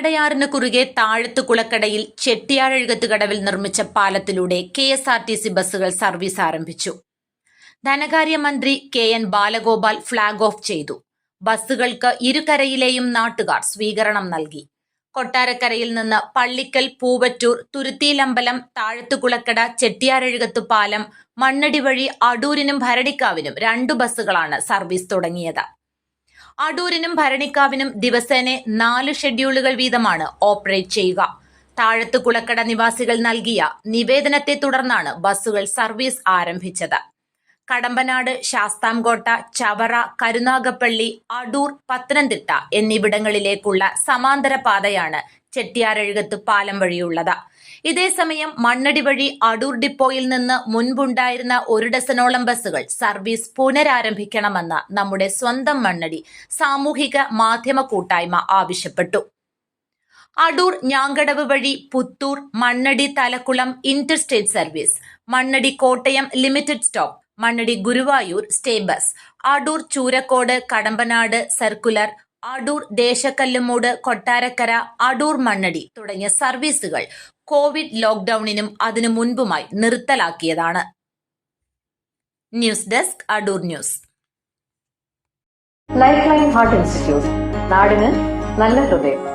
പെരിയാറിന് കുറുകെ താഴത്ത് കുളക്കടയിൽ ചെട്ടിയാഴഴുകത്ത് കടവിൽ നിർമ്മിച്ച പാലത്തിലൂടെ K S R T C ബസ്സുകൾ സർവീസ് ആരംഭിച്ചു. ധനകാര്യമന്ത്രി K N Balagopal flag off ചെയ്തു. ബസ്സുകൾക്ക് ഇരുകരയിലെയും നാട്ടുകാർ സ്വീകരണം നൽകി. കൊട്ടാരക്കരയിൽ നിന്ന് പള്ളിക്കൽ പൂവറ്റൂർ തുരുത്തിയിലമ്പലം താഴത്തുകുളക്കട ചെട്ടിയാരഴുകത്ത് പാലം മണ്ണടി വഴി അടൂരിനും ഭരണിക്കാവിനും രണ്ടു ബസ്സുകളാണ് സർവീസ് തുടങ്ങിയത്. അടൂരിനും ഭരണിക്കാവിനും ദിവസേന നാല് ഷെഡ്യൂളുകൾ വീതമാണ് ഓപ്പറേറ്റ് ചെയ്യുക. താഴത്ത് കുളക്കട നിവാസികൾ നൽകിയ നിവേദനത്തെ തുടർന്നാണ് ബസ്സുകൾ സർവീസ് ആരംഭിച്ചത്. കടമ്പനാട് ശാസ്താംകോട്ട ചവറ കരുനാഗപ്പള്ളി അടൂർ പത്തനംതിട്ട എന്നിവിടങ്ങളിലേക്കുള്ള സമാന്തര പാതയാണ് ചെട്ടിയാരഴുകത്ത് പാലം വഴിയുള്ളത്. ഇതേസമയം മണ്ണടി വഴി അടൂർ ഡിപ്പോയിൽ നിന്ന് മുൻപുണ്ടായിരുന്ന ഒരു ഡസനോളം ബസ്സുകൾ സർവീസ് പുനരാരംഭിക്കണമെന്ന് നമ്മുടെ സ്വന്തം മണ്ണടി സാമൂഹിക മാധ്യമ കൂട്ടായ്മ ആവശ്യപ്പെട്ടു. അടൂർ ഞാങ്കടവ് വഴി Puthoor Mannadi Thalakkulam interstate service Mannadi Kottayam limited stop Mannadi Guruvayur stay bus. Adoor Choorakkode Kadampanad circular Adoor Desakkallumoodu Kottarakkara Adoor Mannadi തുടങ്ങിയ സർവീസുകൾ കോവിഡ് ലോക്ഡൌണിനും അതിനു മുൻപുമായി നിർത്തലാക്കിയതാണ്. News desk Adoor news. Life line heart institute നാടിന് നല്ല ഹൃദയം.